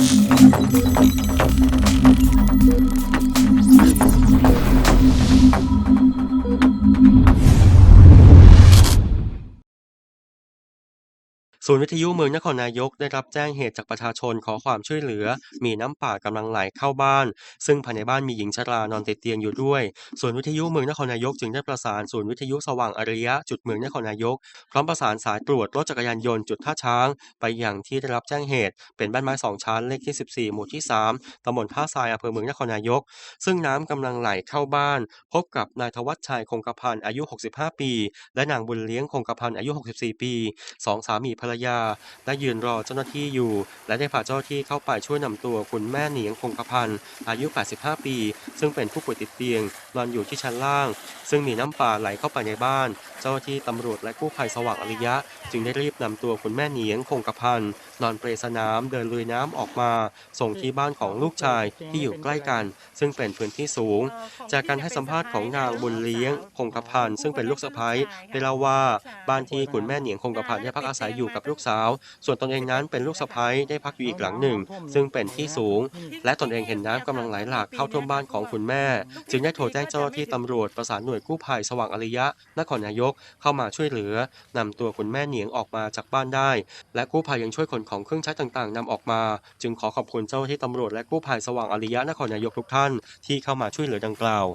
thank you ศูนย์วิทยุเมืองนครนายกได้รับแจ้งเหตุจากประชาชนขอความช่วยเหลือ มีน้ำป่ากำลังไหลเข้าบ้าน ซึ่งภายในบ้านมีหญิงชรานอนติดเตียงอยู่ด้วยศูนย์วิทยุเมืองนครนายกจึงได้ประสานศูนย์วิทยุสว่างอริยะจุดเมืองนครนายก พร้อมประสานสายตรวจรถจักรยานยนต์จุดท่าช้าง ไปอย่างที่ได้รับแจ้งเหตุ เป็นบ้านไม้สองชั้นเลขที่ 14 หมู่ที่ 3ตำบลท่าทรายอำเภอเมืองนครนายก ซึ่งน้ำกำลังไหลเข้าบ้าน พบกับนายธวัชชัยคงกระพันอายุ 65 ปี และนางบุญเลี้ยงคงกระพันอายุ 64 ปีสองสามีภรรยา ได้ยืนรอเจ้าหน้าที่อยู่ และได้พาเจ้าหน้าที่เข้าไปช่วยนำตัวคุณแม่เหนียงคงกระพันอายุ 85 ปี ซึ่งเป็นผู้ป่วยติดเตียงนอนอยู่ที่ชั้นล่าง ซึ่งมีน้ำป่าไหลเข้าไปในบ้าน เจ้าหน้าที่ตำรวจและกู้ภัยสว่างอริยะ จึงได้รีบนำตัวคุณแม่เหนียงคงกระพันนอนเปรสนามเดินลุยน้ำออกมา ส่งที่บ้านของลูกชายที่อยู่ใกล้กัน ซึ่งเป็นพื้นที่สูง จากการให้สัมภาษณ์ของนางบุญเลี้ยงคงกระพันซึ่งเป็นลูกสะใภ้ได้เล่าว่าบ้านที่คุณแม่เหนียงคงกระพันได้พักอาศัยอยู่กับลูกสาว ส่วนตนเองนั้นเป็นลูกสะใภ้ได้พักอยู่อีกหลังหนึ่ง ซึ่งเป็นที่สูง และตนเองเห็นน้ำกำลังไหลหลากเข้าท่วมบ้านของคุณแม่ จึงได้โทรแจ้งเจ้าหน้าที่ตำรวจประสานหน่วยกู้ภัยสว่างอริยะนครนายกเข้ามาช่วยเหลือนำตัวคุณแม่เหนียงออกมาจากบ้านได้ และกู้ภัยยังช่วยขนของเครื่องใช้ต่างๆนำออกมา จึงขอขอบคุณเจ้าหน้าที่ตำรวจและกู้ภัยสว่างอริยะนครนายกทุกท่านที่เข้ามาช่วยเหลือดังกล่าว